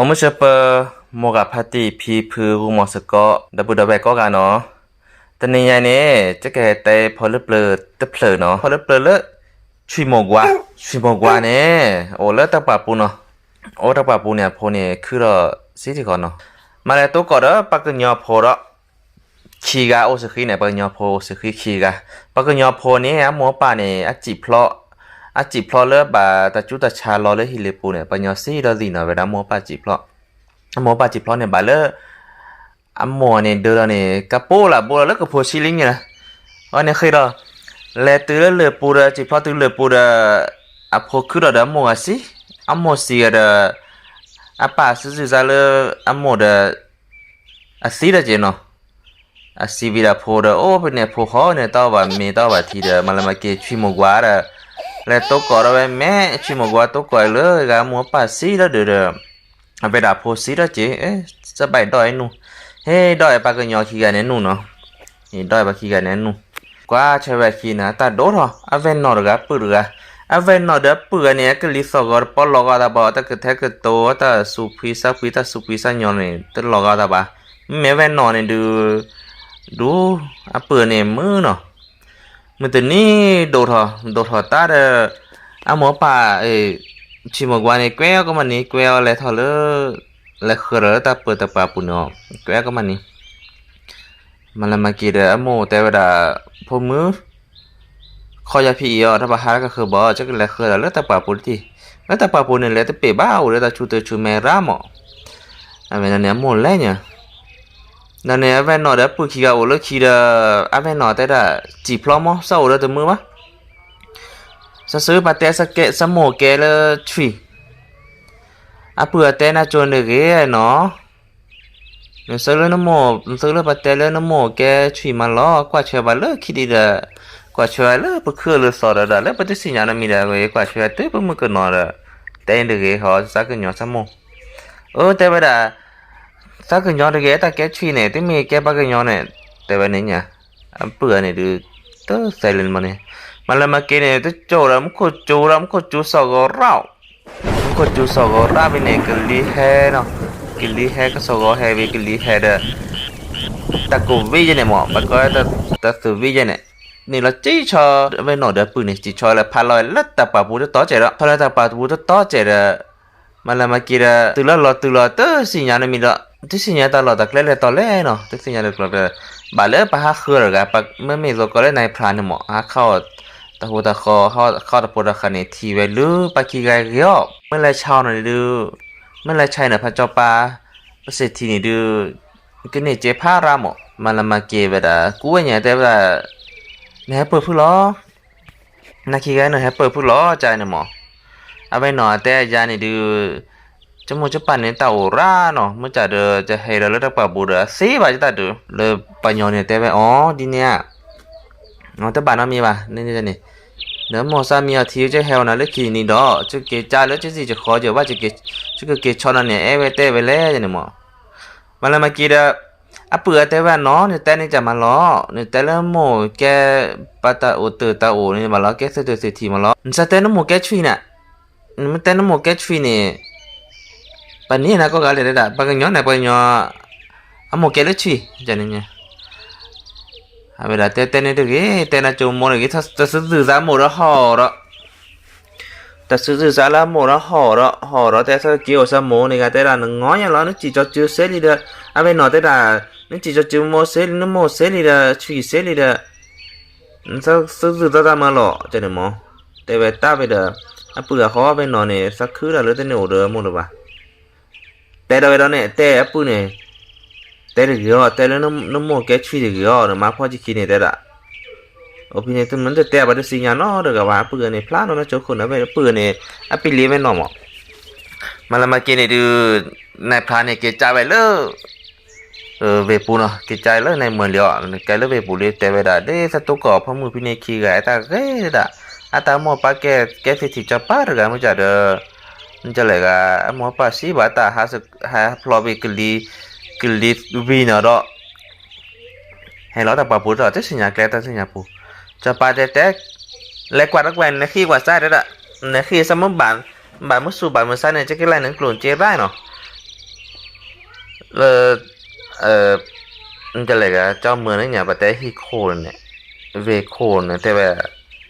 အမချပမောဂဖတိဖီဖူရူမစကောဒဘူဒဘဲကောကနော်တနေရနေကြက်ကဲတဲဖော်လပလတပလနော်ဖော်လပလချွေမောကွာချွေမောကွာနေအိုလတပပူနော်အိုတပပူနေဖိုနေခឺရစီတီကောနော်မလဲတော့ကောတော့ပတ်ကညောဖော်တော့ခီကအိုစခီနေပညောဖော်စခီခီကပတ်ကညောဖော်နေမောပါနေအကြည့်ဖလော့ อาจิพลอเลบาตาจุตาชาลอเลฮิเลปูเนี่ยปัญญาซีเราดีเนาะเวลาโมปาจิพลอโมปาจิพลอเนี่ยบาเลอัมโมเนี่ยเดือดเนี่ยกะปูละบูลเล้กก็โพชิลิงเนี่ยนะอันนี้ยเคยเราแลตือเลปูระจิพลอตือเลปูระอัพโคคือเราดัมโมอาซิอัมโมเสียเดออาป่าซื้อซาเลอัมโมเดออาซีเดเจเนาะอัซีวิดาโพเดอโอ้เป็นเนี่ยโพเขาเนี่ยต่อว่ามีต่อว่าทีเดอมาละมาเกชิโมกวาเดอ และตักอดเอาไปแม่ชิมกว่าตักอดเลยกะมัวป่าซีแล้วเดือดไปดับโพซีแล้วเจ๊เอ๊ะสบายดอยนู่เฮ้ดอยปากกยอขี้กันแน่นู่เนาะนี่ดอยปากขี้กันแน่นู่กว่าใช้ไปขี้นะตาโดดเหรออาเวนนอร์กะปืนกะอาเวนนอร์เดือปืนเนี่ยก็ลิสอกรปอลอกาตาบอต่ก็แทกโตตาสุพีซักพีตาสุพีซักยอนเนี่ยตลอกาตาบะแม่เวนนอร์เนี่ยดูดูอาปืนเนี่ยมือเนาะ มือตนี้โดทอโดทอตาเดอะหมอป่าเอชิมกวานี่ยแก้วก็มันนี่แก้วอะไรทอเลและเครตาเปิดตาปาปุ่นอแก้วก็มันนี่มันละมากี่เดอโมแต่เวลาพอมือคอยาพี่อะถ้าบาหาก็คือบ่จะก็และเครแล้วตาปาปุ่นที่แล้วตาปาปุเนี่ยแล้วตาเปบ้าแล้วตาชูเตชูเมร่ามออันนั้นเนี่ยโมแล้วเนี่ย นั่นเองเยแวนหนอได้ปุ๋ยขี้กาโอเลิกขี้เด้อาแวนหนอแต่ละจีพร้อมมั้งเศร้าเด้อตัวมือมั้งซะซื้อปลาเตะสเกะสมโมเกเลชีอาเปื่อเตะน่าจวนเด็กเนาะเนี่ยซื้อเรื่องน้ำโมซื้อเรื่องปาเตะเรื่องน้ำโมแกชีมาล้อกว่าเชื่อว่าเลิกคิดดีเด้อกว่าเชื่อเลิกเพื่อคือเลิสอดเด้อแล้วปฏิสิญญาณมีเด้อเว้กว่าเชื่อตื้อเพื่อมือกันนอนเด้อแต่เด็กเขาซักกันหยอดสมโมเออแต่ว่า สัากิดย้อนเกตาแกชีเนี่ยที่มีแกปากกันย้อนเนี่ยแต่วันนี้เนี่ยอันเปื่อเนี่ยดูตัวใส่เลนมาเนี่ยมาแล้วมาเกเนี่ยตัวโจรมันก็โจรมันก็จูสอกเรามันก็จูสอกเราไปเนี่ยกลีแฮเนาะกลีแฮก็สอกแฮไปกลีแฮเด้อแต่กูวิ่งยเนี่ยหมอปากก็ต่แต่สุวิ่งยเนี่ยนี่เราจีชอไม่หนอเดือปืนเนี่ยจีชอแล้วพาลอยแล้วตะปาปูจะต่อเจระพาลอยตะปาปูจะต่อเจระมาแล้มากเระตื่นแล้วรอตัวนรอเตอสิญยาณมีละ มาเกบดากูว่าเนี่ยแต่ว่าเนี่ยเปิดผู้ล้อนาคีไกหน่อยให้เปิดผู้ล้อใจนะหมอเอาไปหน่อยแต่ยานี่ดูจมูกจะปั่นเนี่ยเต่าร่าเนาะเมื่อจะเดอจะให้เราเลิกปะบูเดอซีบาจะตัดดูเลยปัญญาเนี่ยแต่ว่าอ๋อดีเนี่ยอ๋อนแต่บ้านี่ดู เรามีป่ะนี่นี่นี่ nếu mà sao mi thiếu chứ heo nó lấy kỳ này đó chứ cái cha lấy chứ gì chứ khó chứ quá chứ cái chứ cái cái cho nó nè em tê về lẽ vậy mà mà là mà kia đó à bữa tê vào nó thì tê này chả mà nó thì tê là một cái bắt ta ô từ ta ô này mà nó cái từ từ thì mà nó sao tê nó một cái truy nè mà tê nó một cái truy nè bạn này nó có cái gì đấy bạn cái nhỏ này bạn nhỏ à một cái lấy truy cho nên nha à bây giờ tên tên này được cái tên là chồng mua được cái thật thật sự dự giá mua đó họ đó thật sự dự giá là mua đó họ đó họ đó tên sao kiểu sao mua này cái tên là nó ngó nha nó chỉ cho chưa xếp đi được à bên nói tên là nó chỉ cho chưa mua xếp nó mua xếp đi được chỉ xếp đi được sao sao dự giá ra mà lọ cho nên mua tại vì ta bây giờ à bữa khó bên nói này sao cứ là lấy tên này được mua được ba tại đâu đó này tại à bữa này แต่เดี๋ยวแต่แล้วน้ำน้ำโมแกช่วยเดี๋ยวนะมาพอจะคิดเนี่ยแต่ละโอปิเนี่ยมันจะแต่บัดสิญาเนาะเด้อก็ว่าปื้อนนี่ยพลาดเนาะเจ้าคนนะเว้ยเปื้อนนี่ยอะปิลีไว้เนาะหมอมาละมากินนี่ดูนายพราเนี่ยเกจ่ายไว้เลยเออเวปูเนาะเกจ่ายเลยในเมืองเดียวแกเลยเวปูเลยแต่เวลาเด้สตุกอพมือพี่เนี่ยขี้กะตาเกดะอาตาหมอปาแกแกสิทิจะปาเด้อมันจะเด้อมันจะเลยกะหมอ Chalaga mo pa si bata has ha probably clip winner đó. Hay lo ta pa pu rồi chứ sinh nhà kẹt ta sinh nhà pu. Cho pa tê tê lại qua đất quen khi qua sai đấy đó. Nè khi sao muốn bạn bạn muốn su bạn muốn sai này chứ cái này nó cuốn chế ra nó. Là ờ Chalaga cho mưa nó nhà bà tê hi khô này. Về khô này tê về.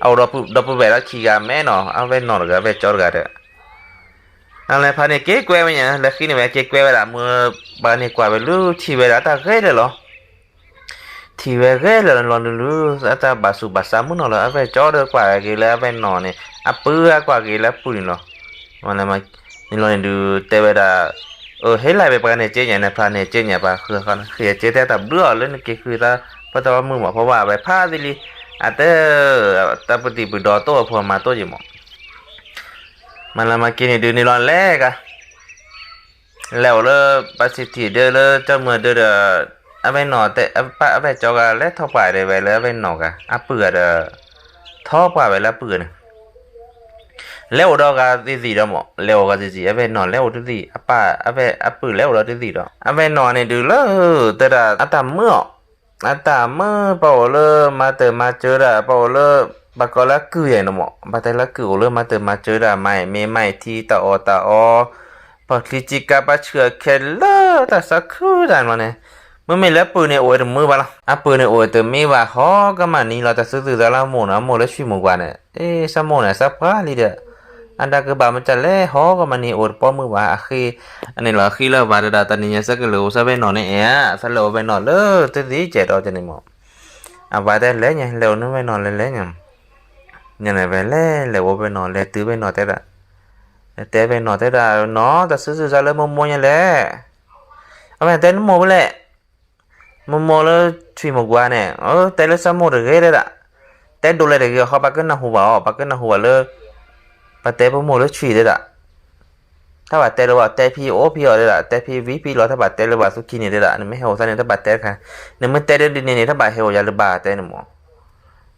Ao đó đó về đó khi gà mẹ nó, ao về nó gà về chó gà đấy. อะไรพาเนี่ยเก๊กวยมั้ยเนี่ยแล้วขี้เนี่ยเก๊กวยเวลามือบาเนี่ยกว่าไปรู้ที่เวลาตาเกยเลยหรอที่เวลาเลยลองดูอาตาบาสุบาสามุนเนาะเอาไว้จอดกว่ากี่แล้วไว้นอนเนี่ยอะปื้อกว่ากี่แล้วปุ่นเนาะมันเลยมานี่ลองดูแต่เวลาเออเฮ้ยไรไปปานเนี่ยเจ๊เนี่ยนะพาเนี่ยเจ๊เนี่ยปะคือเขาคือเจ๊แต่แต่เบื่อเลยนี่คือตาเพราะว่ามือหมอเพราะว่าไปพาดิลี ate tapati budo to pho ma to ji mo malama kini du ni lon le ka leo le pasiti de le cho mơ de de ave มันละมากินในเดือนในรอนแรกอะแล้วเลอประสิทธิเดือเลอเจ้าเมื่อเดือดอเอาไปหนอแต่เอาไปเอาไปจอกะแล้วท่อป่ายได้ไปแล้วไปหนอกะอาเปื่อเดอท่อป่ายไปแล้วเปื่อนแล้วดอกกะสิสิดอกหมอแล้วกะสิสิเอาไปหนอแล้วดิสิอาป่าเอาไปอาปื่อแล้วดอดิสิดอเอาไปหนอในเดือเลอแต่ละอาตามเมื่ออาตามเมื่อเป่าเลอมาเติมมาเจอละเป่าเลอ บากอละกือใหญ่นะหมอบัาแต่ละกือเริ่มมาเติมมาเจอดาใหม่เมใหม่ที่ตาออตาออปกติจิกาปะเชือเคลเลอร์แต่สักคือด่านมาเนี่ยเมื่อไม่แล้วปืนในโอ้ยถึงมือบ้าละอะปืนในโอ้ยถึงม่ว่าฮอก็มานี่เราจะซื้อซื้อแล้หมูนะหมูแล้วชิมูกว่าเนี่ยเอ๊ะสมองเนี่ยสักพักลีเดออันดาก็บามันจะเล่ฮอก็มานี่โอ้ยป้อมือว่าะคืออันนี้เราคือเราบาดดาตอนนี้สักเหลือสักไปหนอนเนี่ยสักเหลือไปหนอนเลยตื่นดีเจ็ดเอาจะนี่หมออะบาดได้แล้วเนี่ยเหลือนึกไปหนอนเลยแล้วเนี่ย nhà này về lẽ lẽ vô về nọ lẽ tứ về nọ thế đã té về nọ thế đã nó ta sử dụng ra lên mồm mồm nhà lẽ à mày té nó mồm lẽ mồm mồm nó truy một quả nè ờ té nó sao mồm được ghê đấy đã té đồ lại được họ bắt cái nào hùa họ bắt cái nào hùa lơ bắt té bấm mồm nó truy đấy đã ta bắt té rồi bắt té pi ô pi ở đấy đã té pi vi pi rồi ta bắt té rồi bắt số kia này đấy đã nên mới hiểu sao nên ta bắt té cả nên mới té đến đây này ta bắt hiểu ra là bắt té nữa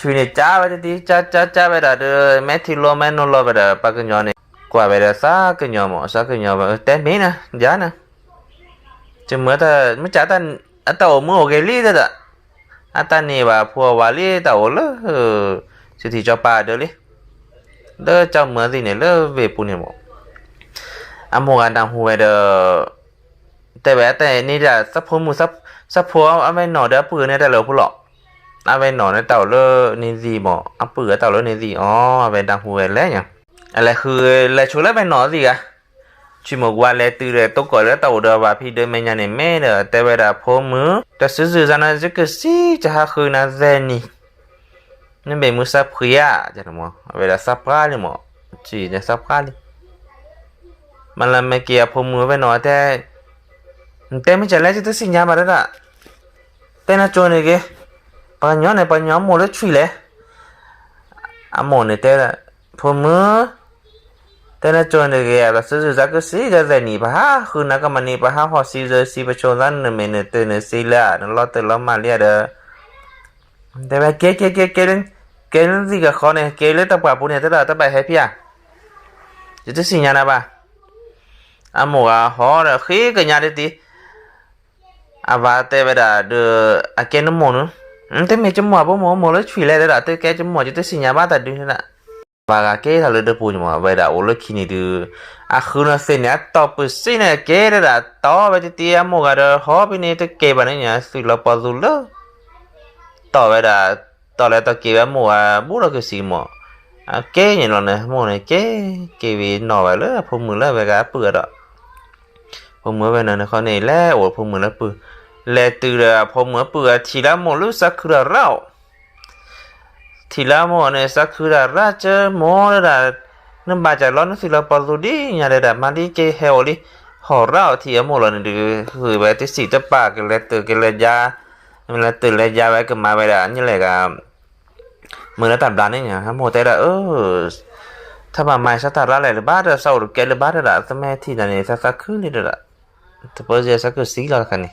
ก็สิจะหาคือนะเซนี่นั่นเป็นมือสับเพียจะทำมั้งเวลาสับปลาเลยมั้งจีจะสับปลาเลยมันละไม่เกี่ยวพอมือไปหนอแต่แต่ไม่จะแล้วจะสิญญามาแล้วล่ะแต่น่า จนเลยแกปัญญาเนี่ยปัญญาหมดแล้วช่วยเลยอะหมดเนี่ยแต่ละพอมือแต่น่าจนเลยแกแล้วซื้อจากก็สิจะได้นี่ปะฮะคือนักมันนี่ปะฮะพอซีจะซีไปชนนั้นเนี่ยเนี่ยเตเนี่ยซีละ นั่นเราเตเรามาเรียเด้อแต่ว่าเกเกเกเกเล่นเกเล่นสิกับเขาเนี่ยเกเล่นตะปะปุ่นเนี่ยแต่ละตะไปให้พี่อะจะจะสิญญานะปะอะหมกอะฮอเนี่ยขี้กันยาดิ avate veda de akeno monu nte me chmo abo mo mo le chwile de da te ke chmo je te sinya ba ta du na ba ga ke ta le de pu mo veda o le kini du a khuna se nya to pu se na ke de da to ba ti ti mo ga de ho bi ne te ke ba ne nya su lo pa du le to veda to le to ke ba mo a bu lo ke si mo a ke ni lo ne mo ne ke ke vi no ba le pu mu le ba ga pu da ผมเมื่อวันนั้นเขาในแล่โอ้ผมเมื่อ และตื่นพอเหมือเปือทีละโมลุสักคือเราทีละโมเนี่ยสักคือราเจอโมระดับนึกบาจากร้อนสิเราปอลุดีอย่างระดับมาดีเจเฮลลิหอเราเทียโมลนหรือคือแบบที่สี่จะปากกันแล้วตื่นกันเลยยามันแล้ตื่นแล้วยาไว้กันมาไปด่านี่แหละกับมือแล้วตัด้านนี่ไงครับโมแต่ละเออถ้ามาไม่สตาร์านอะไรหรือบ้าเราเศร้าหรือแกหรือบ้าเราสมัยที่นั่นเนี่ยสัสักคืนนี่เด้อถ้าเปิดจอสักคือสี่เราคันนี้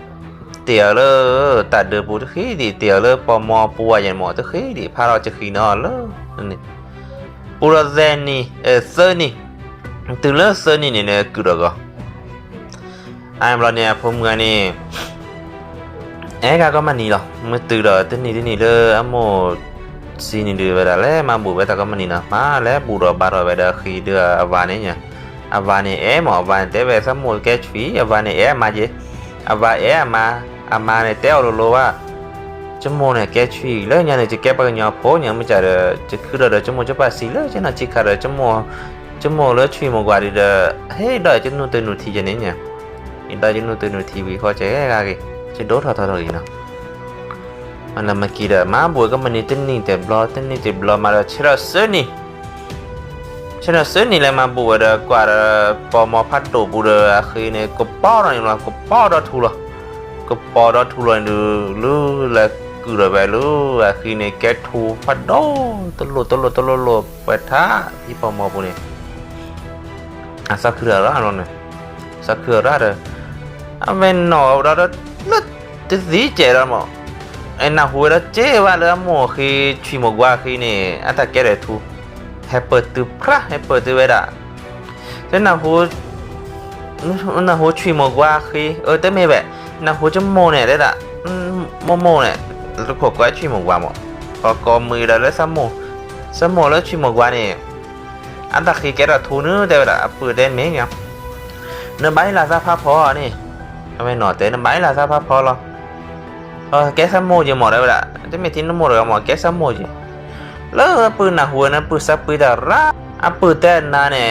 tiểu lơ tạ đưa bù tức khí đi tiểu lơ pò mò bùa dàn mò tức khí đi pha lo tức khí nọ lơ nè bù lo gen nì ờ sơ nì từ lơ sơ nì nè nè cứ được ai mà nè phum ngà nè ấy cả có mà nì rồi mới từ đó tới nì tới nì lơ âm một ซีนี่ดือไปดาแล้วมาบูไปตะก็มันนี่นะมาแล้วบูรอบารอไปดาคีเดืออวานเนี่ยอวานเอหมอวานเตไปสมุนแกชฟีอวานเอมาเจอวานเอมา à mà này teo lô lô à chúng mua này cái chuyện lỡ nhà này chỉ cái bao nhiêu phố nhà mới trả được chỉ cứ đợi được chấm mua cho bao xí lỡ chứ nào chỉ cả được chấm mua chấm mua lỡ chuyện một quả thì được hết đợi chúng nuôi từ nuôi thì cho nên nhỉ hiện tại chúng nuôi từ nuôi thì bị khó chế cái gì, chỉ đốt thôi thôi thôi nào Mà làm mà kỳ đợi má bùi có mình đi tin đi tìm lo tin đi tìm lo mà là chỉ là sớm đi cho nên sớm này là mà bùi được quả là bỏ mò phát đổ bùa được khi này có bao này là có bao đó thua. rồi ก็ปอดทุเรนลือลือและกูอระไปลูออะคือในแกทูฟัดโดตลดตลดตลดไปท้าที่ปอมอปุนี่อะสักเคืออะไรนั่นเนี่ยสักเคืออะไรเลยออะเวนหน่อเราเด้อลึดจะสีเจรามอไอ้น้าหัวเราเจว่าเราหมอคือชีหมกว่าคือเนี่ยอัตแกเรทูให้เปิดตัวพระให้เปิดตัวเวลาเจ้าหัวหน้าหัวชีหมกว่าคือเออแต่ไม่，แบบ？ มจะหมดได้ละจะไม่ทิ้งน้ำโมเลยหมดแกซัมโมจีแล้วปืนนะหัวนะปืนซับปืนดาราอะปืนแต่นาเนี่ย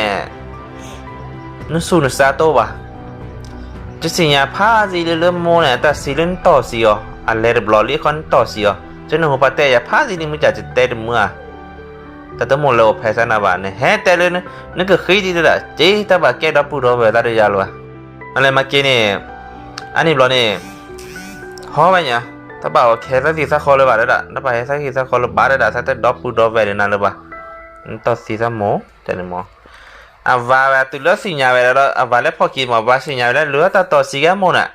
นึกสูนึกซาโตวะจะสิญาพาสิเริ่มโมเนี่ยแต่สิเล่นต่อสิอ๋ออันเลร์บลอลี่คอนต่อสิอ๋อจะนึกว่าแต่ยาพาสินี่มันจะจะเตะเมื่อแต่ต้องโมเลวแพ้ซะนะบ้านเนี่ยเฮ้แต่เลยนะนึกก็คือดีละเจ๊แต่ว่าแกรับปูรอเวลาเดียวละอะไรมาเกเนี่ยอันนี้บลอเนี่ยฮอไปเนี่ยถ้าบ่าวแค่สักทีสักคนเลยบ่าได้ละถ้าบ่าวแค่สักทีสักคนเลยบ่าได้ละสักแต่ดอกปูดอกเวรนั่นเลยบ่าต่อสีสักโมแต่เนี่ยโม อะว่าแตัวเลือกสีญาไปแล้วอะว่าแล้วพอกินมาว่าสีญาไปแล้วเลือแต่ต่อสีแค่โมน่ะ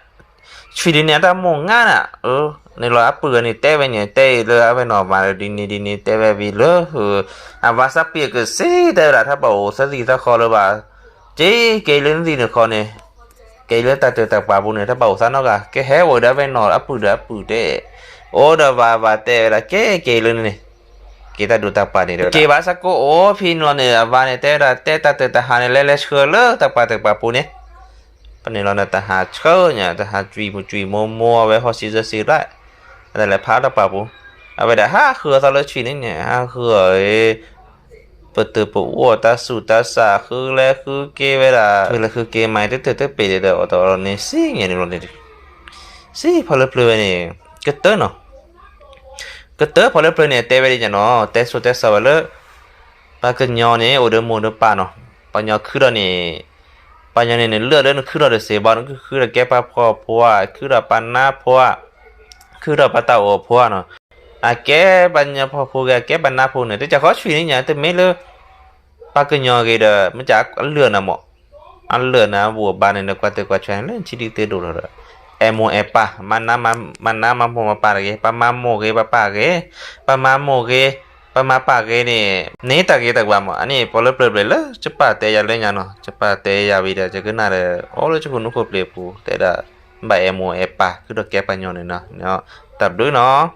ชีวิตเนี่ยต่โมง่ายน่ะเออในรอยปืนนี่เต้ไปเนี่ยเต้เลยเอาไปนอมาดินนี่ดินนี่เต้ไปวีเลยเอออะว่าสักเปียกสีแต่ละถ้าบ่าวสักทีสักคนเลยบ่าจ๊เกลือนี่เนี่ยคนเนี่ย cái lứa ta từ tạc bà bù này ta bảo sao nó cả cái hé rồi đã bên nọ áp bự đã bự thế ô đó và và tệ là cái cái lứa này kita du tạc bà này được cái bà sao cô ô pin lo này và này tệ là tệ ta từ ta hà này lên lên khơi lứa tạc bà tạc bà bù này bên này là ta hà khơi nhá ta hà truy một truy mua mua với họ xí ra xí lại đây là phá tạc bà bù à vậy đã ha khơi sao lấy truy này nhá ha khơi ปตือปวัวตาสุตาสาคือแลคือเกเวลาคือแลคือเกไม่ได้เตะเปเดอตอนี่สิอย่างนี้นี่สิพอเลเปลนี่ก็เตอเนาะ ก็เตอพอเลือเปลืเนี่ยเตะไปดีจ้ะเนาะเตะสุดเตะสวรรค์ปากกันยอนี่โอเดมูเดป่าเนาะปัญญาคือเราเนี่ยปัญญาเนี่ยเลือดเลืนดคือเราเสียบอลก็คือเราแก้ปลาพ่อพัวคือเราปันหน้าพัวคือเราปลาเต่าพ่วเนาะอะแก้ปัญญาพอพ่วแก้ปันหน้าพ่วเนี่ยแต่จะเขาช่วยนี่เนี่ยแต่ไม่เลือปากกันยอเกเดมันจะเลือดนะหมออันเลือดนะบัวบานเนี่ยกว่าแต่กว่าใช้เล่นชีดีเตะดูเลย emo epa mana mana mamo ma parage pa mamo ge pa page pa mamo ge pa ma page ne ne ta ge ta gwa mo ani polo play play la cepat te ya le nya no cepat te ya bi da je kena de o lo chu nu ko play pu te da ba emo epa ku do ke pa nyo ne na no tab do no